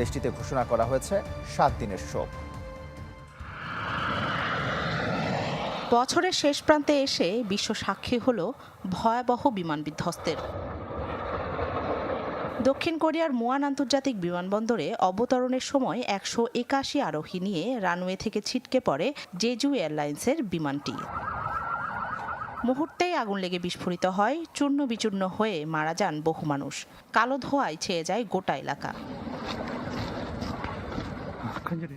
দেশটিতে ঘোষণা করা হয়েছে সাত দিনের শোক। বছরের শেষ প্রান্তে এসে বিশ্ব সাক্ষী হল ভয়াবহ বিমান বিধ্বস্তের। দক্ষিণ কোরিয়ার মুয়ান আন্তর্জাতিক বিমানবন্দরে অবতরণের সময় একশো একাশি আরোহী নিয়ে রানওয়ে থেকে ছিটকে পড়ে জেজু এয়ারলাইন্সের বিমানটি। মুহূর্তেই আগুন লেগে বিস্ফোরিত হয়, চূর্ণ বিচূর্ণ হয়ে মারা যান বহু মানুষ। কালো ধোঁয়ায় ছেয়ে যায় গোটা এলাকা।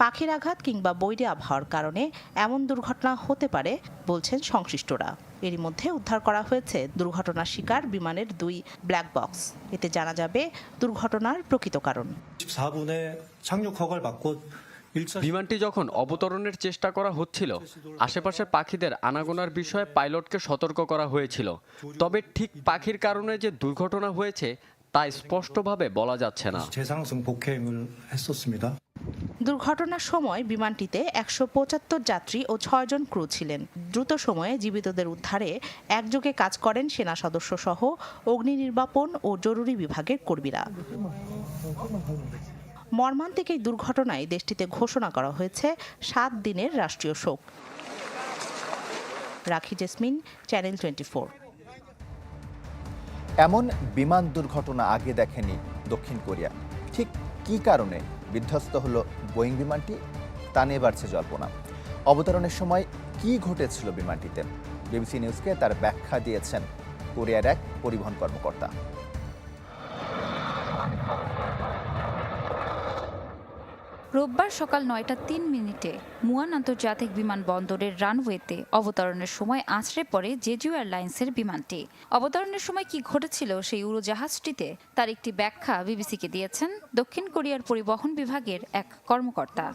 পাখির আঘাত? কিংবা বৈরী আবহাওয়ার কারণে এমন দুর্ঘটনা হতে পারে বলছেন সংশ্লিষ্টরা। এরই মধ্যে উদ্ধার করা হয়েছে দুর্ঘটনার শিকার বিমানের দুই ব্ল্যাক বক্স এতে জানা যাবে দুর্ঘটনার প্রকৃত কারণ। বিমানটি যখন অবতরণের চেষ্টা করা হচ্ছিল আশেপাশের পাখিদের আনাগোনার বিষয়ে পাইলটকে সতর্ক করা হয়েছিল। তবে ঠিক পাখির কারণে যে দুর্ঘটনা হয়েছে তা স্পষ্টভাবে বলা যাচ্ছে না। দুর্ঘটনার সময় বিমানটিতে একশো পঁচাত্তর যাত্রী ও ছয়জন ক্রু ছিলেন। দ্রুত সময়ে জীবিতদের উদ্ধারে একযোগে কাজ করেন সেনা সদস্য সহ অগ্নি নির্বাপন ও জরুরি বিভাগের কর্মীরা। মর্মান্তিক এই দুর্ঘটনায় দেশটিতে ঘোষণা করা হয়েছে, সাত দিনের রাষ্ট্রীয় শোক। রাখি জেসমিন, চ্যানেল টোয়েন্টি এমন বিমান দুর্ঘটনা আগে দেখেনি দক্ষিণ কোরিয়া। ঠিক কী কারণে বিধ্বস্ত হলো বোয়িং বিমানটি, তা নিয়ে বাড়ছে জল্পনা। অবতরণের সময় কি ঘটেছিল বিমানটিতে? বিবিসি নিউজকে তার ব্যাখ্যা দিয়েছেন কোরিয়ার এক পরিবহন কর্মকর্তা। রোববার সকাল নয়টা তিন মিনিটে মুয়ান আন্তর্জাতিক বিমানবন্দরের রানওয়েতে অবতরণের সময় আছড়ে পড়ে জেজু এয়ারলাইন্সের বিমানটি। অবতরণের সময় কি ঘটেছিল সেই উড়োজাহাজটিতে, তার একটি ব্যাখ্যা বিবিসিকে দিয়েছেন দক্ষিণ কোরিয়ার পরিবহন বিভাগের এক কর্মকর্তা।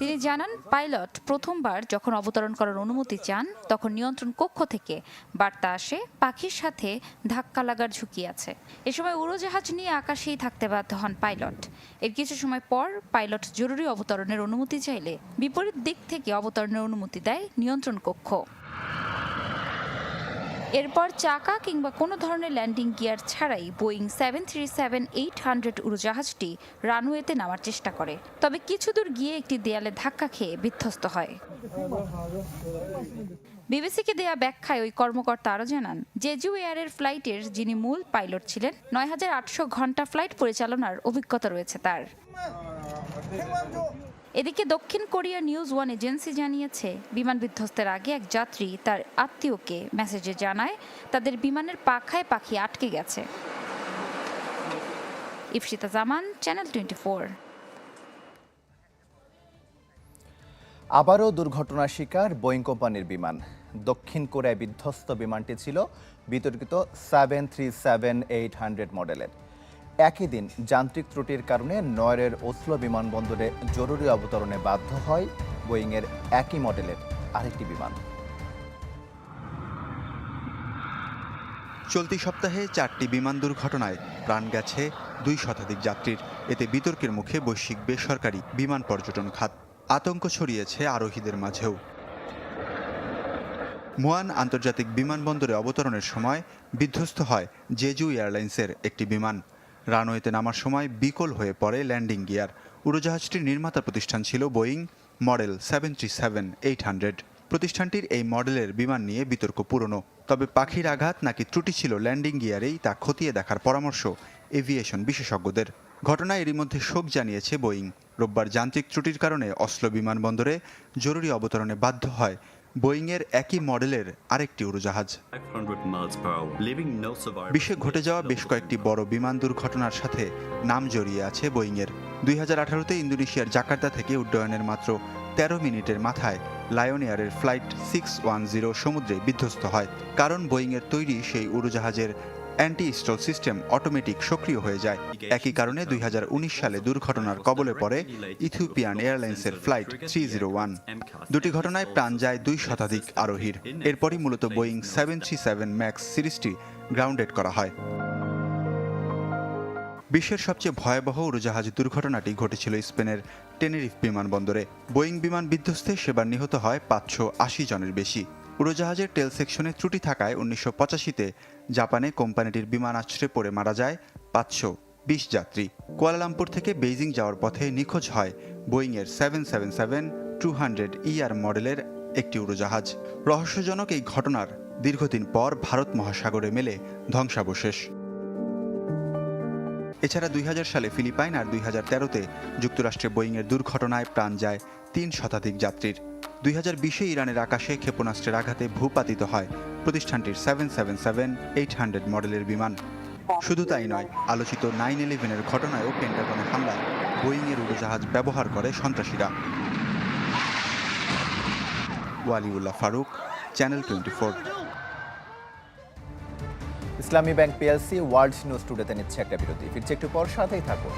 তিনি জানান, পাইলট প্রথমবার যখন অবতরণ করার অনুমতি চান, তখন নিয়ন্ত্রণ কক্ষ থেকে বার্তা আসে, পাখির সাথে ধাক্কা লাগার ঝুঁকি আছে। এ সময় উড়োজাহাজ নিয়ে আকাশেই থাকতে বাধ্য হন পাইলট। এর কিছু সময় পর পাইলট জরুরি অবতরণের অনুমতি চাইলে বিপরীত দিক থেকে অবতরণের অনুমতি দেয় নিয়ন্ত্রণ কক্ষ। এরপর চাকা কিংবা কোনো ধরনের ল্যান্ডিং গিয়ার ছাড়াই Boeing seven three seven eight hundred উড়োজাহাজটি রানওয়েতে নামার চেষ্টা করে। তবে কিছু দূর গিয়ে একটি দেয়ালে ধাক্কা খেয়ে বিধ্বস্ত হয়। বিবিসিকে দেয়া ব্যাখ্যায় ওই কর্মকর্তা আরও জানান, জেজু এয়ারের ফ্লাইটের যিনি মূল পাইলট ছিলেন, নয় হাজার আটশো ঘণ্টা ফ্লাইট পরিচালনার অভিজ্ঞতা রয়েছে তার। এদিকে দক্ষিণ কোরিয়া নিউজ ওয়ান এজেন্সি জানিয়েছে, বিমান বিধ্বস্তের আগে এক যাত্রী তার আত্মীয়কে মেসেজে জানায়, তাদের বিমানের পাখায় পাখি আটকে গেছে। Ifsita Zaman, channel twenty four. আবারও দুর্ঘটনার শিকার বোয়িং কোম্পানির বিমান। দক্ষিণ কোরিয়ায় বিধ্বস্ত বিমানটি ছিল বিতর্কিত seven three seven eight hundred মডেলের। একই দিন যান্ত্রিক ত্রুটির কারণে নয়রের ওসলো বিমানবন্দরে জরুরি অবতরণে বাধ্য হয় বোয়িংয়ের একই মডেলের আরেকটি বিমান। চলতি সপ্তাহে চারটি বিমান দুর্ঘটনায় প্রাণ গেছে দুই শতাধিক যাত্রীর। এতে বিতর্কের মুখে বৈশ্বিক বেসরকারি বিমান পর্যটন খাত আতঙ্ক ছড়িয়েছে আরোহীদের মাঝেও। মুয়ান আন্তর্জাতিক বিমানবন্দরে অবতরণের সময় বিধ্বস্ত হয় জেজু এয়ারলাইন্সের একটি বিমান। রানওয়েতে নামার সময় বিকল হয়ে পড়ে ল্যান্ডিং গিয়ার। উড়োজাহাজটির নির্মাতা প্রতিষ্ঠান ছিল Boeing model seven three seven eight hundred. প্রতিষ্ঠানটির এই মডেলের বিমান নিয়ে বিতর্ক পুরনো। তবে পাখির আঘাত নাকি ত্রুটি ছিল ল্যান্ডিং গিয়ারেই তা খতিয়ে দেখার পরামর্শ এভিয়েশন বিশেষজ্ঞদের। ঘটনায় এরই মধ্যে শোক জানিয়েছে বোয়িং। রোববার যান্ত্রিক ত্রুটির কারণে অসলো বিমানবন্দরে জরুরি অবতরণে বাধ্য হয় বোয়িংয়ের একই মডেলের আরেকটি উড়োজাহাজ। 500 miles per hour, leaving no survivors. বিশ্বে ঘটে যাওয়া বেশ কয়েকটি বড় বিমান দুর্ঘটনার সাথে নাম জড়িয়ে আছে বোয়িংয়ের। দুই হাজার আঠারোতে ইন্দোনেশিয়ার জাকার্তা থেকে উড্ডয়নের মাত্র তেরো মিনিটের মাথায় লায়ন এয়ারের ফ্লাইট সিক্স ওয়ান জিরো সমুদ্রে বিধ্বস্ত হয়। কারণ বোয়িংয়ের তৈরি সেই উড়োজাহাজের অ্যান্টি স্টল সিস্টেম অটোমেটিক সক্রিয় হয়ে যায়। একই কারণে দুই হাজার উনিশ সালে দুর্ঘটনার কবলে পড়ে ইথিওপিয়ান এয়ারলাইন্সের ফ্লাইট থ্রি দুটি ঘটনায় প্রাণ যায় দুই শতাধিক আরোহীর। এরপরই মূলত Boeing seven three seven MAX সিরিজটি গ্রাউন্ডেড করা হয়। বিশ্বের সবচেয়ে ভয়াবহ উড়োজাহাজ দুর্ঘটনাটি ঘটেছিল স্পেনের টেনেরিফ বিমানবন্দরে। বোয়িং বিমান বিধ্বস্তে সেবার নিহত হয় পাঁচশো আশি জনের বেশি। উড়োজাহাজের টেল সেকশনে ত্রুটি থাকায় উনিশশো পঁচাশিতে জাপানে কোম্পানিটির বিমান আছড়ে পড়ে মারা যায় পাঁচশো বিশ যাত্রী। কুয়ালালামপুর থেকে বেইজিং যাওয়ার পথে নিখোঁজ হয় বোয়িংয়ের seven seven seven two hundred ER মডেলের একটি উড়োজাহাজ। রহস্যজনক এই ঘটনার দীর্ঘদিন পর ভারত মহাসাগরে মেলে ধ্বংসাবশেষ। এছাড়া দুই হাজার সালে ফিলিপাইন আর দুই হাজার তেরোতে যুক্তরাষ্ট্রে বোয়িংয়ের দুর্ঘটনায় প্রাণ যায় তিন শতাধিক যাত্রীর। দুই হাজার বিশে ইরানের আকাশে ক্ষেপণাস্ত্রের আঘাতে ভূপাতিত হয় প্রতিষ্ঠানটির seven seven seven eight hundred মডেলের বিমান। শুধু তাই নয়, আলোচিত নাইন ইলেভেনের ঘটনায়ও পেন্টাগনে হামলায় বোয়িংয়ের উড়োজাহাজ ব্যবহার করে সন্ত্রাসীরা। Waliullah Faruk, channel twenty four. Islami bank PLC, world news টুডেতে নিচ্ছে একটা বিরতি। ফিরছে একটু পর, সাথেই থাকুন।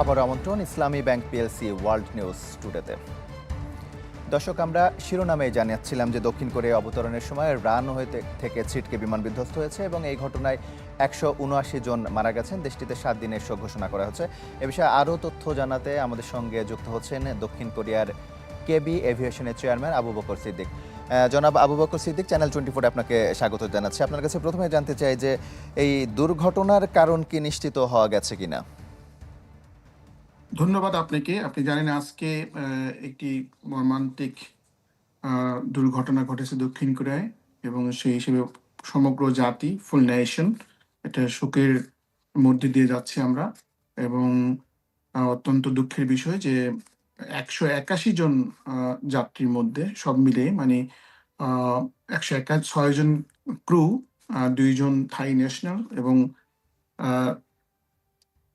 আবার আমন্ত্রণ Islami bank PLC world news টুডেতে। দর্শক, আমরা শিরোনামে জানাচ্ছিলাম যে দক্ষিণ কোরিয়া অবতরণের সময় রান হয়ে থেকে ছিটকে বিমান বিধ্বস্ত হয়েছে এবং এই ঘটনায় একশো উনআশি জন মারা গেছেন। দেশটিতে সাত দিনের শোক ঘোষণা করা হচ্ছে। এ বিষয়ে আরও তথ্য জানাতে আমাদের সঙ্গে যুক্ত হচ্ছেন দক্ষিণ কোরিয়ার কেবি এভিয়েশনের চেয়ারম্যান আবু বকর সিদ্দিক। জনাব Abu Bakar Siddique, channel twenty four আপনাকে স্বাগত জানাচ্ছি। আপনার কাছে প্রথমে জানতে চাই যে এই দুর্ঘটনার কারণ কি নিশ্চিত হওয়া গেছে কিনা? ধন্যবাদ আপনাকে। আপনি জানেন আজকে একটি মর্মান্তিক দুর্ঘটনা ঘটেছে দক্ষিণ কোরিয়ায় এবং সেই হিসেবে সমগ্র জাতি ফুল নেশন এটা শোকের মধ্যে দিয়ে যাচ্ছি আমরা এবং অত্যন্ত দুঃখের বিষয় যে একশো একাশি জন যাত্রীর মধ্যে সব মিলে মানে একশো একা, ছয় জন ক্রু দুইজন থাই ন্যাশনাল এবং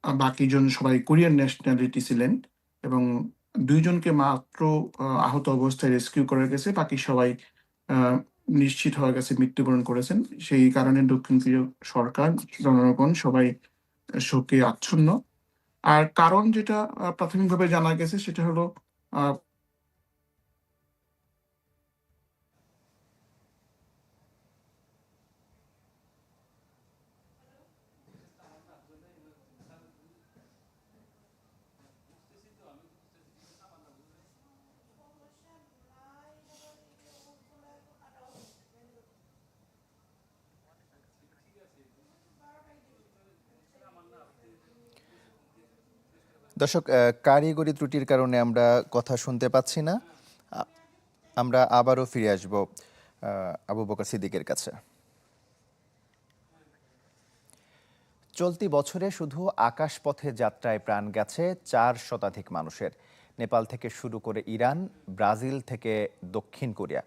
বাকিজন সবাই কোরিয়ান ন্যাশনালিটি ছিলেন এবং দুইজনকে মাত্র আহত অবস্থায় রেস্কিউ করা গেছে। বাকি সবাই নিশ্চিত হয়ে গেছে, মৃত্যুবরণ করেছেন। সেই কারণে দক্ষিণ সরকার, জনগণ সবাই শোকে আচ্ছন্ন। আর কারণ যেটা প্রাথমিকভাবে জানা গেছে সেটা হলো দর্শক কারিগরি ত্রুটির কারণে আমরা কথা শুনতে পাচ্ছি না। আমরা আবারও ফিরে আসব আবু বকর সিদ্দিকের কাছে। চলতি বছরে শুধু আকাশপথে যাত্রায় প্রাণ গেছে চার শতাধিক মানুষের। নেপাল থেকে শুরু করে ইরান, ব্রাজিল থেকে দক্ষিণ কোরিয়া।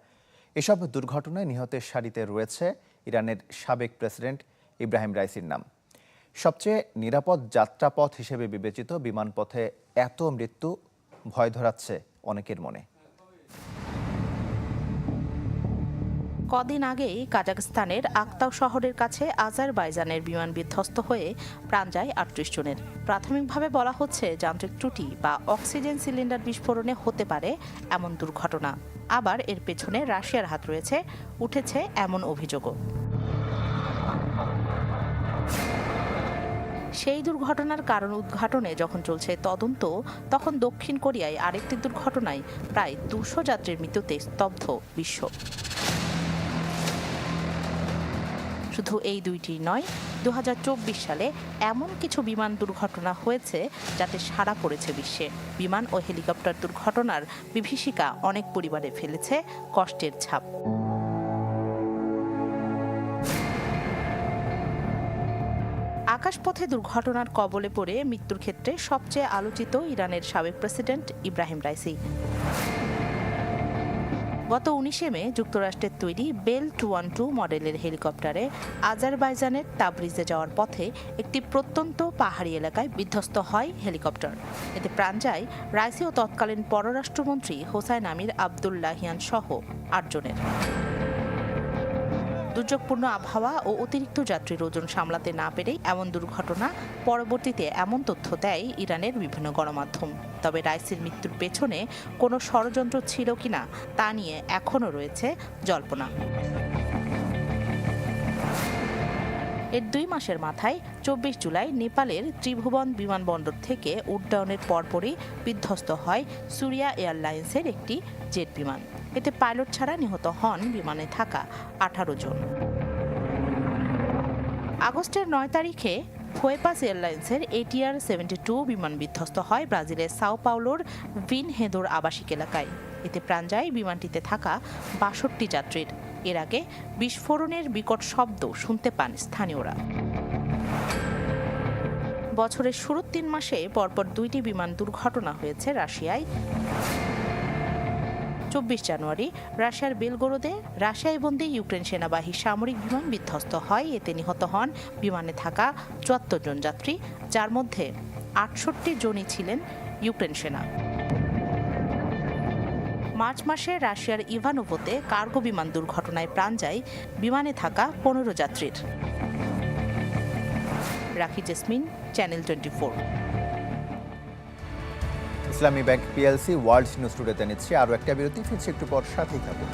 এসব দুর্ঘটনায় নিহতের সারিতে রয়েছে ইরানের সাবেক প্রেসিডেন্ট ইব্রাহিম রাইসির নাম। সবচেয়ে নিরাপদ যাত্রাপথ হিসেবে বিবেচিত বিমানপথে এত মৃত্যু ভয় ধরাচ্ছে অনেকের মনে। কদিন আগেই কাজাকস্তানের আক্তাও শহরের কাছে আজারবাইজানের বিমান বিধ্বস্ত হয়ে প্রাণ যায় আটত্রিশ জনের। প্রাথমিকভাবে বলা হচ্ছে যান্ত্রিক ত্রুটি বা অক্সিজেন সিলিন্ডার বিস্ফোরণে হতে পারে এমন দুর্ঘটনা। আবার এর পেছনে রাশিয়ার হাত রয়েছে, উঠেছে এমন অভিযোগও। সেই দুর্ঘটনার কারণ উদ্ঘাটনে যখন চলছে তদন্ত, তখন দক্ষিণ কোরিয়ায় আরেকটি দুর্ঘটনায় প্রায় দুশো যাত্রীর মৃত্যুতে স্তব্ধ বিশ্ব। শুধু এই দুইটি নয় দু সালে এমন কিছু বিমান দুর্ঘটনা হয়েছে যাতে সাড়া পড়েছে বিশ্বে। বিমান ও হেলিকপ্টার দুর্ঘটনার বিভীষিকা অনেক পরিবারে ফেলেছে, কষ্টের ছাপ। আকাশপথে দুর্ঘটনার কবলে পড়ে মৃত্যুর ক্ষেত্রে সবচেয়ে আলোচিত ইরানের সাবেক প্রেসিডেন্ট ইব্রাহিম রাইসি। গত উনিশে মে যুক্তরাষ্ট্রের তৈরি বেল টু ওয়ান টু মডেলের হেলিকপ্টারে আজারবাইজানের তাবরিজে যাওয়ার পথে একটি প্রত্যন্ত পাহাড়ি এলাকায় বিধ্বস্ত হয় হেলিকপ্টার। এতে প্রাণ যায় রাইসি ও তৎকালীন পররাষ্ট্রমন্ত্রী হোসাইন আমির আবদুল্লাহিয়ান সহ আটজনের। দুর্যোগপূর্ণ আবহাওয়া ও অতিরিক্ত যাত্রীর ওজন সামলাতে না পেরেই এমন দুর্ঘটনা পরবর্তীতে এমন তথ্য দেয় ইরানের বিভিন্ন গণমাধ্যম। তবে রাইসির মৃত্যুর পেছনে কোনো ষড়যন্ত্র ছিল কিনা তা নিয়ে এখনও রয়েছে জল্পনা। এর দুই মাসের মাথায় চব্বিশ জুলাই নেপালের ত্রিভুবন বিমানবন্দর থেকে উড্ডয়নের পরপরই বিধ্বস্ত হয় সুরিয়া এয়ারলাইন্সের একটি জেট বিমান। এতে পাইলট ছাড়া নিহত হন বিমানে থাকা আঠারো জন। আগস্টের নয় তারিখে ফুয়েপাস এয়ারলাইন্সের এটিআর সেভেন্টি টু বিমান বিধ্বস্ত হয় ব্রাজিলের সাও পাউলোর ভিন হেদোর আবাসিক এলাকায়। এতে প্রাণ যায় বিমানটিতে থাকা বাষট্টি যাত্রীর। এর আগে বিস্ফোরণের বিকট শব্দ শুনতে পান স্থানীয়রা। বছরের শুরুর তিন মাসে পরপর দুইটি বিমান দুর্ঘটনা হয়েছে রাশিয়ায়। চব্বিশ জানুয়ারি, রাশিয়ার বেলগোরোদে রাশিয়ায় বন্দী ইউক্রেন সেনাবাহিনী সামরিক বিমান বিধ্বস্ত হয়। এতে নিহত হন বিমানে থাকা চুয়াত্তর জন যাত্রী, যার মধ্যে আটষট্টি জনই ছিলেন ইউক্রেন সেনা। মার্চ মাসে রাশিয়ার ইভানোভোতে কার্গো বিমান দুর্ঘটনায় প্রাণ যায় বিমানে থাকা পনেরো যাত্রীর। Rakhi Jesmin, channel twenty Islami bank PLC, world news টুডেতে নিচ্ছে। আরও একটা বিরতি, ফিরছে একটু পর, সাথেই থাকুন।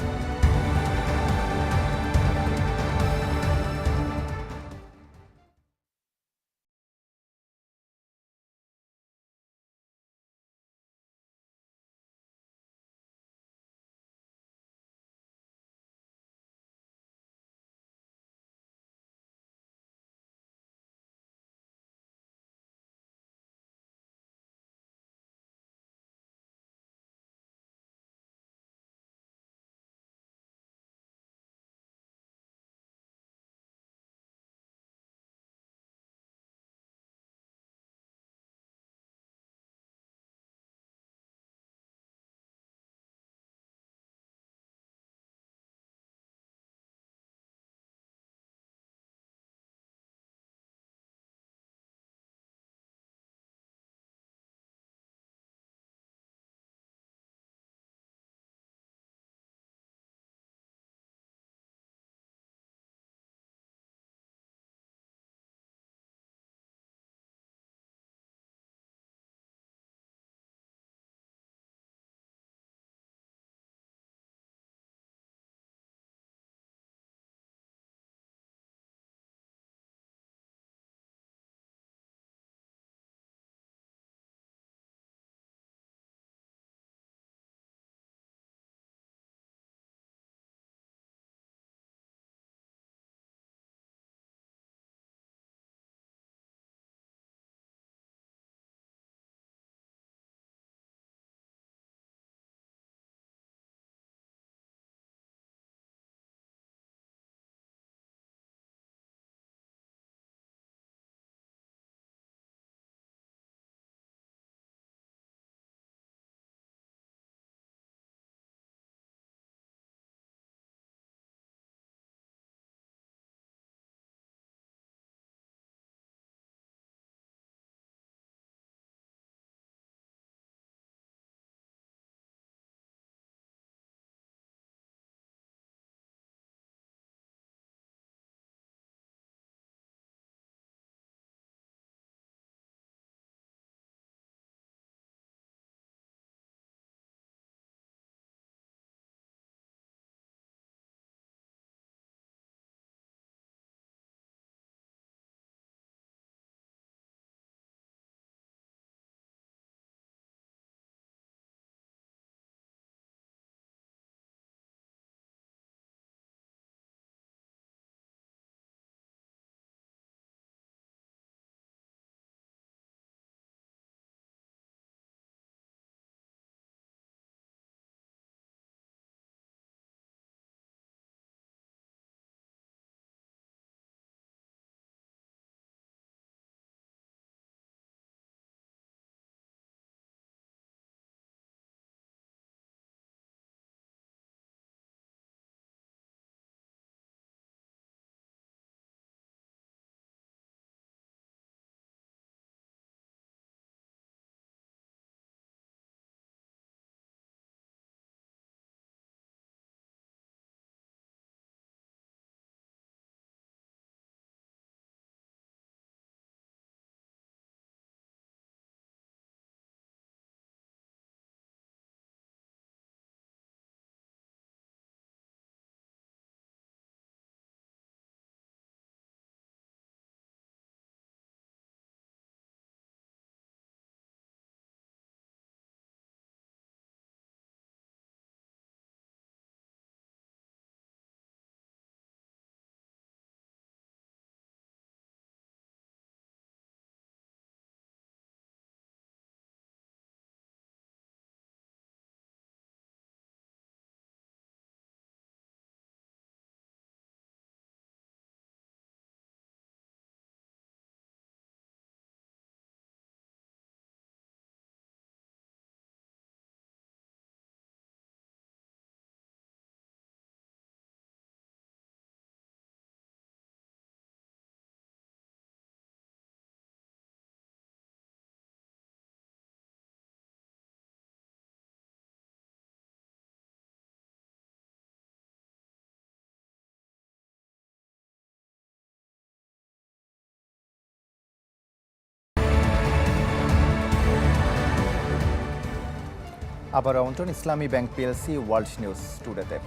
আবার আমন্ত্রণ Islami bank PLC world news টুডেতে।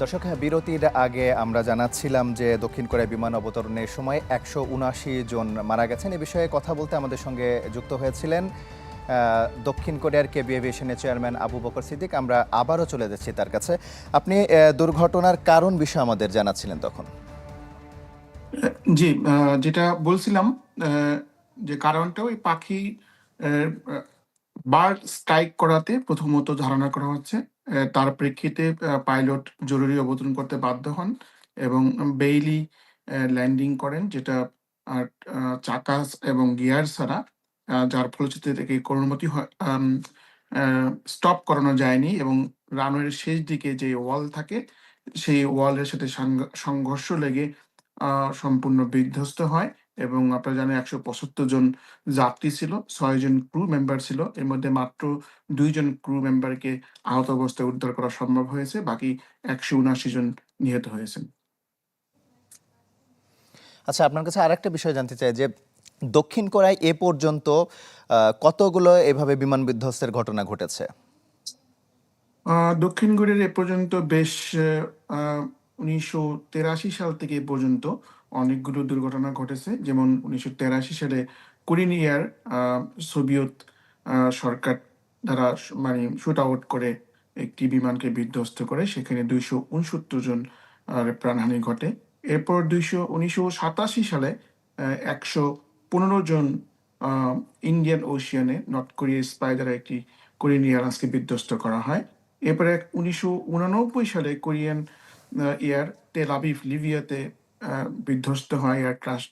দর্শক, বিরতির আগে আমরা জানাচ্ছিলাম যে দক্ষিণ কোরিয়া বিমান অবতরণের সময় একশো উনআশি জন মারা গেছেন। এ বিষয়ে কথা বলতে আমাদের সঙ্গে যুক্ত হয়েছিলেন দক্ষিণ কোরিয়ার কেবি এভিয়েশনের চেয়ারম্যান আবু বকর সিদ্দিক। আমরা আবারও চলে যাচ্ছি তার কাছে। আপনি দুর্ঘটনার কারণ বিষয়ে আমাদের জানাচ্ছিলেন তখন। জি যেটা বলছিলাম যে কারণটা ওই পাখি বার্ড স্ট্রাইক করাতে প্রথমত ধারণা করা হচ্ছে তার প্রেক্ষিতে পাইলট জরুরি অবতরণ করতে বাধ্য হন এবং বেইলি ল্যান্ডিং করেন যেটা চাকা এবং গিয়ার ছাড়া যার ফলশ্রুতিতে থেকে কোনো অনুমতি স্টপ করানো যায়নি এবং রানওয়ের শেষ দিকে যে ওয়াল থাকে, সেই ওয়ালের সাথে সাংঘ- সংঘর্ষ লেগে সম্পূর্ণ বিধ্বস্ত হয়। এবং আপনারা জানেন একশো পঁচাত্তর জন যাত্রী ছিল ছয় জন ক্রু মেম্বার ছিল। এর মধ্যে মাত্র দুইজন ক্রু মেম্বারকে আহত অবস্থায় উদ্ধার করা সম্ভব হয়েছে বাকি একশো উনআশি জন নিহত হয়েছেন। আচ্ছা আপনার কাছে আরেকটা বিষয় জানতে চাই যে দক্ষিণ কোরিয়ায় এ পর্যন্ত কতগুলো এভাবে বিমান বিধ্বস্তের ঘটনা ঘটেছে? দক্ষিণ কোরিয়ার এ পর্যন্ত বেশ উনিশশো তেরাশি সাল থেকে এ পর্যন্ত অনেকগুলো দুর্ঘটনা ঘটেছে। যেমন উনিশশো তেরাশি সালে কোরিয়ান এয়ার সোভিয়েত সরকার দ্বারা মানে শুট আউট করে একটি বিমানকে বিধ্বস্ত করে, সেখানে দুইশো উনসত্তর জন প্রাণহানি ঘটে। এরপর দুইশো, উনিশশো সাতাশি সালে একশো পনেরো জন ইন্ডিয়ান ওশিয়ানে, নর্থ কোরিয়ার স্পাই দ্বারা একটি কোরিয়ান এয়ারলাইন্সকে বিধ্বস্ত করা হয়। এরপরে উনিশশো উনানব্বই সালে কোরিয়ান এয়ার টেল আবিব লিবিয়াতে বিধ্বস্ত হয় এয়ার ক্রাশ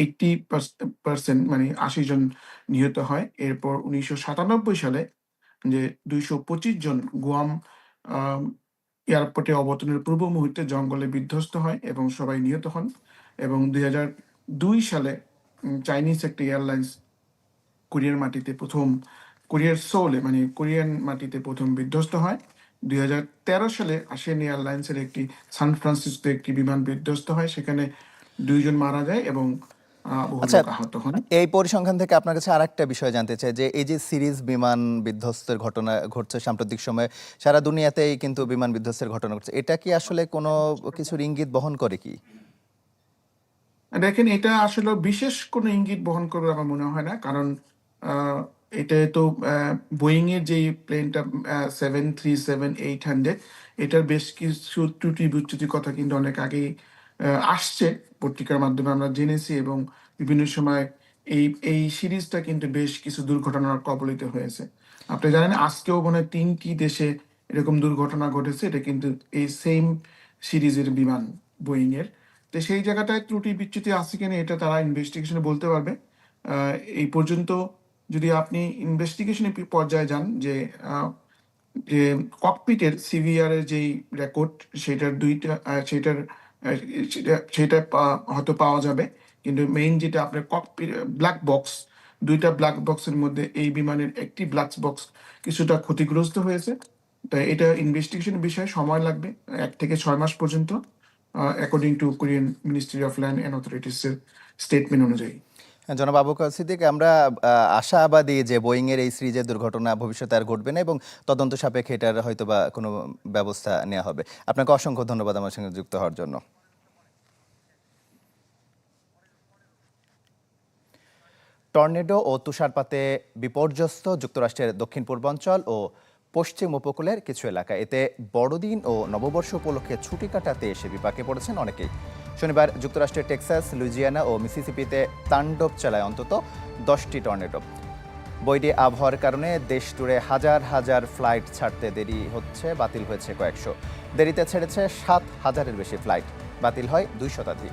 এইটটি পার্সেন্ট মানে আশি জন নিহত হয়। এরপর উনিশশো সাতানব্বই সালে যে দুইশো পঁচিশ জন গুয়াম এয়ারপোর্টে অবতরণের পূর্ব মুহূর্তে জঙ্গলে বিধ্বস্ত হয় এবং সবাই নিহত হন এবং হাজার দুই সালে চাইনিজ একটি এয়ারলাইন্স কোরিয়ার মাটিতে প্রথম, কোরিয়ার সোলে মানে কোরিয়ান মাটিতে প্রথম বিধ্বস্ত হয়। দুই হাজার তেরো সালে আসিয়ান এয়ারলাইন্সের একটি সান ফ্রান্সিসকো একটি বিমান বিধ্বস্ত হয়। সেখানে দুইজন মারা যায় এবং আচ্ছা, এই পরিসংখ্যান থেকে আপনার কাছে আরেকটা বিষয় জানতে চাই যে এই যে সিরিজ বিমান বিধ্বস্তের ঘটনা ঘটছে সাম্প্রতিক সময়ে সারা দুনিয়াতেই কিন্তু বিমান বিধ্বস্তের ঘটনা ঘটছে। এটা কি আসলে কোনো কিছুর ইঙ্গিত বহন করে কি? দেখেন এটা আসলে বিশেষ কোনো ইঙ্গিত বহন করবে আমার মনে হয় না। কারণ এটা তো বোয়িং এর যে প্লেনটা seven three seven eight hundred এটার বেশ কিছু ত্রুটি বিচ্যুতির কথা কিন্তু অনেক আগেই আসছে পত্রিকার মাধ্যমে আমরা জেনেছি এবং বিভিন্ন সময় এই এই সিরিজটা কিন্তু বেশ কিছু দুর্ঘটনার কবলিত হয়েছে। আপনি জানেন আজকেও মনে তিনটি দেশে এরকম দুর্ঘটনা ঘটেছে, এটা কিন্তু এই সেম সিরিজের বিমান বোয়িং এর তো সেই জায়গাটায় ত্রুটি বিচ্যুতি আছে কিনা এটা তারা ইনভেস্টিগেশনে বলতে পারবে। এই পর্যন্ত যদি আপনি ইনভেস্টিগেশনের পর্যায়ে যান যে যে ককপিটের সিভিআর এর যেই রেকর্ড সেটার দুইটা সেটার সেটা হয়তো পাওয়া যাবে। কিন্তু মেইন যেটা আপনার ককপিট ব্ল্যাক বক্স দুইটা ব্ল্যাক বক্সের মধ্যে এই বিমানের একটি ব্ল্যাক বক্স কিছুটা ক্ষতিগ্রস্ত হয়েছে। তাই এটা ইনভেস্টিগেশনের বিষয়ে সময় লাগবে, এক থেকে ছয় মাস পর্যন্ত according to Korean ministry of land and অথরিটিসের statement অনুযায়ী। জনাব আবু সিদ্দিক, আমরা আশাবাদী যে বোয়িং এর এই সিরিজের দুর্ঘটনা ভবিষ্যতে আর ঘটবে না এবং তদন্ত সাপেক্ষে এটার হয়তো বা কোনো ব্যবস্থা নেওয়া হবে। আপনাকে অসংখ্য ধন্যবাদ আমার সঙ্গে যুক্ত হওয়ার জন্য। টর্নেডো ও তুষারপাতে বিপর্যস্ত যুক্তরাষ্ট্রের দক্ষিণ পূর্বাঞ্চল ও পশ্চিম উপকূলের কিছু এলাকা। এতে বড়দিন ও নববর্ষ উপলক্ষে ছুটি কাটাতে এসে বিপাকে পড়েছেন অনেকেই। শনিবার যুক্তরাষ্ট্রের টেক্সাস লুজিয়ানা ও মিসিসিপিতে তাণ্ডব চালায় অন্তত দশটি টর্নেডো। বৈরী আবহাওয়ার কারণে দেশ জুড়ে হাজার হাজার ফ্লাইট ছাড়তে দেরি হচ্ছে, বাতিল হয়েছে কয়েকশো। দেরিতে ছেড়েছে সাত হাজারের বেশি ফ্লাইট, বাতিল হয় দুই শতাধিক।